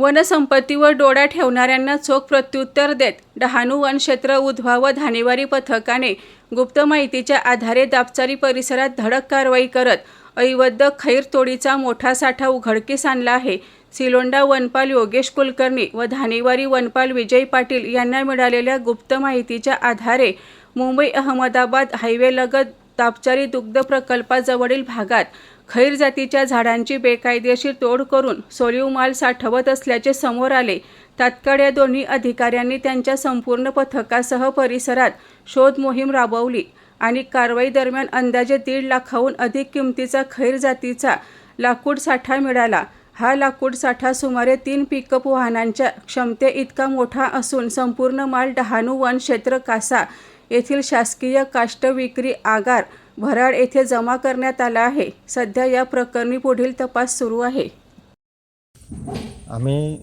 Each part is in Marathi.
वनसंपत्तीवर डोळा ठेवणाऱ्यांना चोख प्रत्युत्तर देत डहाणू वनक्षेत्र उद्भाव व धानेवारी पथकाने गुप्त माहितीच्या आधारे दापचारी परिसरात धडक कारवाई करत ऐवद्य खैरतोडीचा मोठा साठा उघडकीस आणला आहे. सिलोंडा वनपाल योगेश कुलकर्णी व धानेवारी वनपाल विजय पाटील यांना मिळालेल्या गुप्त माहितीच्या आधारे मुंबई अहमदाबाद हायवेलगत दापचारी दुग्ध प्रकल्पाजवळील भागात खैर जातीच्या झाडांची बेकायदेशीर तोड करून सोलीव माल साठवत असल्याचे समोर आले. तात्काळ या दोन्ही अधिकाऱ्यांनी त्यांच्या संपूर्ण पथकासह परिसरात शोध मोहीम राबवली आणि कारवाई दरम्यान अंदाजे दीड लाखाहून अधिक किमतीचा खैर जातीचा लाकूड साठा मिळाला. हा लाकूड साठा सुमारे तीन पिकअप वाहनांच्या क्षमते इतका मोठा असून संपूर्ण माल डहाणू वन क्षेत्र कासा येथील शासकीय काष्ट विक्री आगार भराड येथे जमा करण्यात आला आहे. सध्या या प्रकरणी पुढील तपास सुरू आहे. आम्ही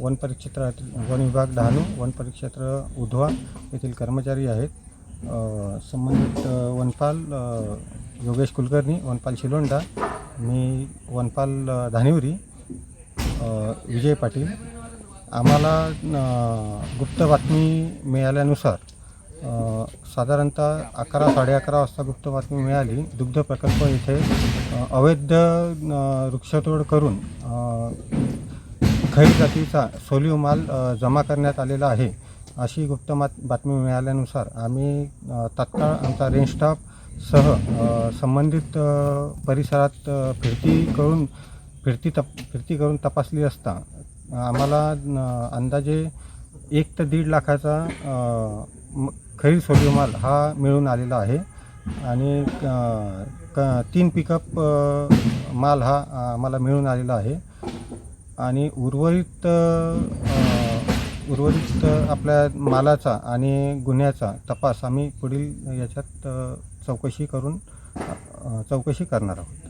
वन परिक्षेत्र वन विभाग डहाणू वन परिक्षेत्र उधवा येथील कर्मचारी आहेत. संबंधित वनपाल योगेश कुलकर्णी वनपाल शिलोंडा मी वनपाल धानिवरी विजय पाटील. आम्हाला गुप्त बातमी मिळाल्यानुसार साधारणतः अकरा साडे अकरा वाजता गुप्त बातमी मिळाली. दुग्ध प्रकल्प येथे अवैध वृक्षतोड करून खैर जातीचा सोलिओ माल जमा करण्यात आलेला आहे अशी गुप्त मात बातमी मिळाल्यानुसार आम्ही तात्काळ आमचा रेंज स्टाफ सह संबंधित परिसरात फिरती करून फिरती तप फिरती करून तपासली असता आम्हाला अंदाजे एक ते दीड लाखाचा अ, म- माल हा मिळून आलेला आहे. आणि क तीन पिकअप माल हा आम्हाला मिळून आलेला आहे. आणि उर्वरित उर्वरित आपल्या मालाचा आणि गुन्ह्याचा तपास आम्ही पुढील याच्यात चौकशी करून चौकशी करणार आहोत.